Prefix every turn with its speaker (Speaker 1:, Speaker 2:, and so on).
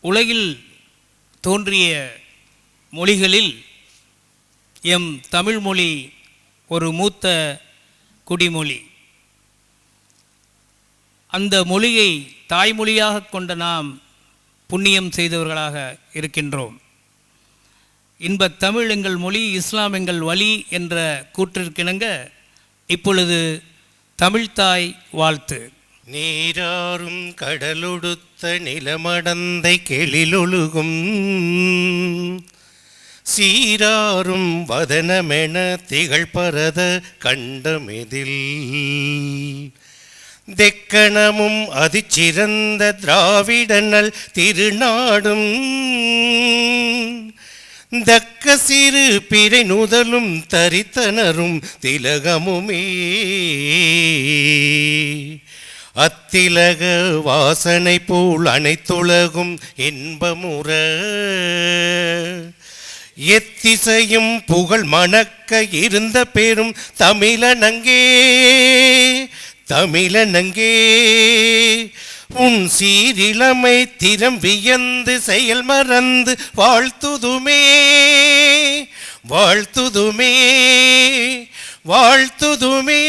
Speaker 1: உலகில் தோன்றிய மொழிகளில் எம் தமிழ்மொழி ஒரு மூத்த குடிமொழி. அந்த மொழியை தாய்மொழியாக கொண்ட நாம் புண்ணியம் செய்தவர்களாக இருக்கின்றோம். இன்பத் தமிழ் எங்கள் மொழி இஸ்லாம் எங்கள் வழி என்ற கூற்றிற்கிணங்க இப்பொழுது தமிழ்தாய் வாழ்த்து.
Speaker 2: நீராறும் கடலொடுத்த நிலமடந்தை கெளிலொழுகும் சீராறும் வதனமென திகழ்பரத கண்டமெதில். தெக்கணமும் அதிச்சிறந்த திராவிடனல் திருநாடும். தக்க சிறு பிறை நுதலும் தரித்தனரும் திலகமுமே. அத்திலக வாசனை போல் அனைத்துலகும் இன்பமுற. எத்திசையும் புகழ் மணக்க இருந்த பெரும் தமிழனங்கே தமிழனங்கே உன் சீரிழமை திறம் வியந்து செயல் மறந்து வாழ்த்துதுமே வாழ்த்துதுமே வாழ்த்துதுமே.